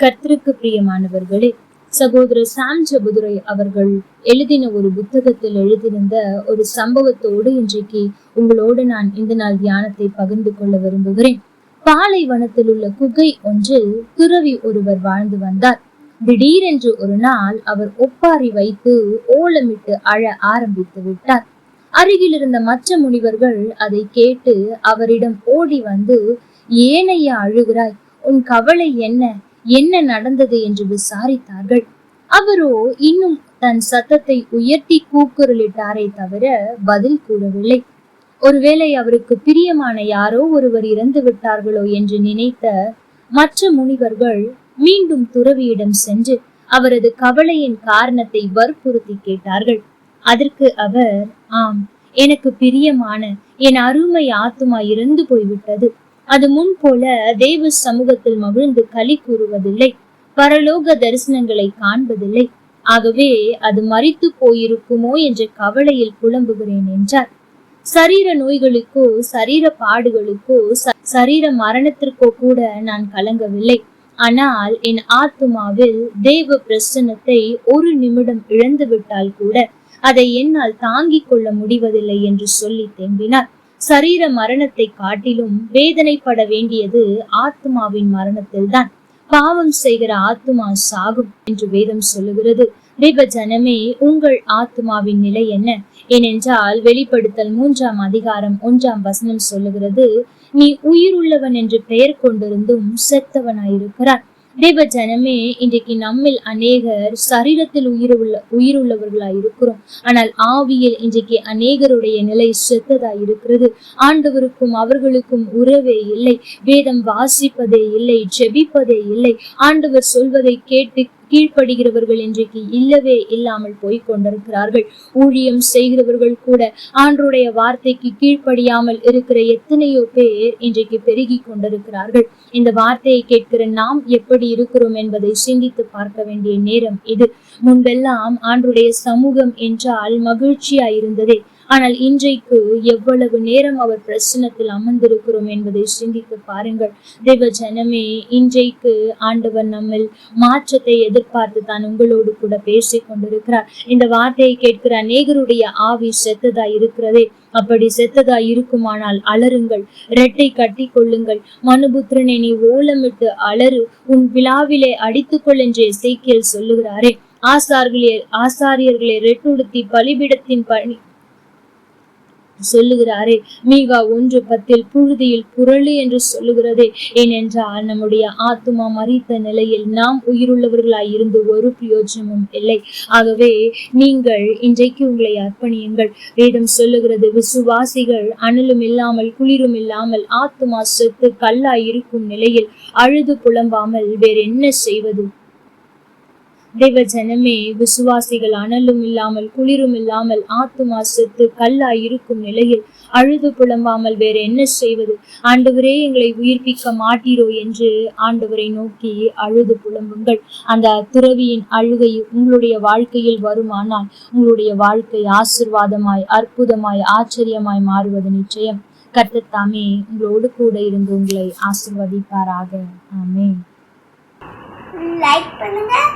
கர்த்தருக்கு பிரியமானவர்களே சகோதரர் சாம் ஜபுதுரை அவர்கள் எழுதின ஒரு புத்தகத்தில் எழுதியிருந்த ஒரு சம்பவத்தோடு இன்றைக்கு உங்களோடு நான் இந்த நாள் தியானத்தை பகிர்ந்து கொள்ள விரும்புகிறேன். பாலைவனத்தில் உள்ள குகை ஒன்றில் துறவி ஒருவர் வாழ்ந்து வந்தார். திடீரென்று ஒரு நாள் அவர் ஒப்பாரி வைத்து ஓலமிட்டு அழ ஆரம்பித்து விட்டார். அருகில் இருந்த மற்ற முனிவர்கள் அதை கேட்டு அவரிடம் ஓடி வந்து ஏனையா அழுகிறாய் உன் கவலை என்ன? என்ன நடந்தது என்று விசாரித்தார்கள். அவரோ இன்னும் தன் சத்தத்தை உயர்த்தி கூக்குரலிட்டாரே தவிர பதில் கூறவில்லை. ஒருவேளை அவருக்கு பிரியமான யாரோ ஒருவர் இறந்து விட்டார்களோ என்று நினைத்த மற்ற முனிவர்கள் மீண்டும் துறவியிடம் சென்று அவரது கவலையின் காரணத்தை வற்புறுத்தி கேட்டார்கள். அதற்கு அவர் ஆம் எனக்கு பிரியமான என் அருமை ஆத்துமா இறந்து போய்விட்டது. அது முன் போல தேவ சமூகத்தில் மகிழ்ந்து களி கூறுவதில்லை. பரலோக தரிசனங்களை காண்பதில்லை. ஆகவே அது மறித்து போயிருக்குமோ என்ற கவலையில் புலம்புகிறேன் என்றார். சரீர நோய்களுக்கோ சரீர பாடுகளுக்கோ சரீர மரணத்திற்கோ கூட நான் கலங்கவில்லை. ஆனால் என் ஆத்துமாவில் தேவ பிரசன்னத்தை ஒரு நிமிடம் இழந்து விட்டால் கூட அதை என்னால் தாங்கிக் கொள்ள முடிவதில்லை என்று சொல்லி தேம்பினார். சரீர மரணத்தை காட்டிலும் வேதனைப்பட வேண்டியது ஆத்மாவின் மரணத்தில்தான். பாவம் செய்கிற ஆத்துமா சாகும் என்று வேதம் சொல்லுகிறது. விபஜனமே உங்கள் ஆத்துமாவின் நிலை என்ன? ஏனென்றால் வெளிப்படுத்தல் மூன்றாம் அதிகாரம் ஒன்றாம் வசனம் சொல்லுகிறது நீ உயிருள்ளவன் என்று பெயர் கொண்டிருந்தும் செத்தவனாயிருக்கிறார் தேவ ஜனமே இன்றைக்கு நம்மில் அநேகர் சரீரத்தில் உயிர் உள்ள உயிர் உள்ளவர்களா இருக்கிறோம். ஆனால் ஆவியில் இன்றைக்கு அநேகருடைய நிலை செத்ததா இருக்கிறது. ஆண்டவருக்கும் அவர்களுக்கும் உறவே இல்லை. வேதம் வாசிப்பதே இல்லை ஜெபிப்பதே இல்லை. ஆண்டவர் சொல்வதை கேட்டு கீழ்ப்படுகிறவர்கள் இன்றைக்கு இல்லவே இல்லாமல் போய் கொண்டிருக்கிறார்கள். ஊழியம் செய்கிறவர்கள் கூட ஆண்டருடைய வார்த்தைக்கு கீழ்ப்படியாமல் இருக்கிற எத்தனையோ பேர் இன்றைக்கு பெருகி கொண்டிருக்கிறார்கள். இந்த வார்த்தையை கேட்கிற நாம் எப்படி இருக்கிறோம் என்பதை சிந்தித்து பார்க்க வேண்டிய நேரம் இது. முன்பெல்லாம் ஆண்டுடைய சமூகம் என்றால் மகிழ்ச்சியா இருந்ததே. ஆனால் இன்றைக்கு எவ்வளவு நேரம் அவர் பிரசனத்தில் அமர்ந்திருக்கிறோம் என்பதை சிந்தித்து பாருங்கள். தேவ ஜனமே இன்றைக்கு ஆண்டவர் நம்மில் மாற்றத்தை எதிர்பார்த்து தான் உங்களோடு கூட பேசிக் கொண்டிருக்கிறார். இந்த வார்த்தையை கேட்கிற அநேகருடைய ஆவி செத்ததா இருக்கிறதே. அப்படி செத்ததா இருக்குமானால் அலறுங்கள் ரெட்டை கட்டி கொள்ளுங்கள். மனுபுத்திரனை நீ ஓலமிட்டு அலறு உன் விழாவிலே அடித்துக்கொள் என்று எசேக்கியேல் சொல்லுகிறாரே. ஆசார்களே ஆசாரியர்களை ரெட்டுடுத்தி பலிபிடத்தின் பணி சொல்லுகிறாரே. மீகா ஒன்று பத்தில் புழுதியில் புரளி என்று சொல்லுகிறதே. ஏனென்றால் நம்முடைய ஆத்துமா மறித்த நிலையில் நாம் உயிருள்ளவர்களாய் இருந்து ஒரு பிரயோஜனமும் இல்லை. ஆகவே நீங்கள் இன்றைக்கு உங்களை அர்ப்பணியுங்கள். வேதம் சொல்லுகிறது விசுவாசிகள் அனலும் இல்லாமல் குளிரும் இல்லாமல் ஆத்துமா சொத்து கல்லாய் இருக்கும் நிலையில் அழுது புலம்பாமல் வேற என்ன செய்வது? தேவ ஜனமே விசுவாசிகள் அனலும் இல்லாமல் குளிரும் இல்லாமல் ஆத்துமா செத்து கல்லாய் இருக்கும் நிலையில் அழுது புலம்பாமல் வேற என்ன செய்வது? ஆண்டவரே எங்களை உயிர்ப்பிக்க மாட்டீரோ என்று ஆண்டவரை நோக்கி அழுது புலம்புங்கள். அந்த துறவியின் அழுகை உங்களுடைய வாழ்க்கையில் வருமானால் உங்களுடைய வாழ்க்கை ஆசிர்வாதமாய் அற்புதமாய் ஆச்சரியமாய் மாறுவது நிச்சயம். கர்த்தத்தாமே உங்களோடு கூட இருந்து உங்களை ஆசிர்வதிப்பாராக. ஆமே லைக் பண்ணுங்க.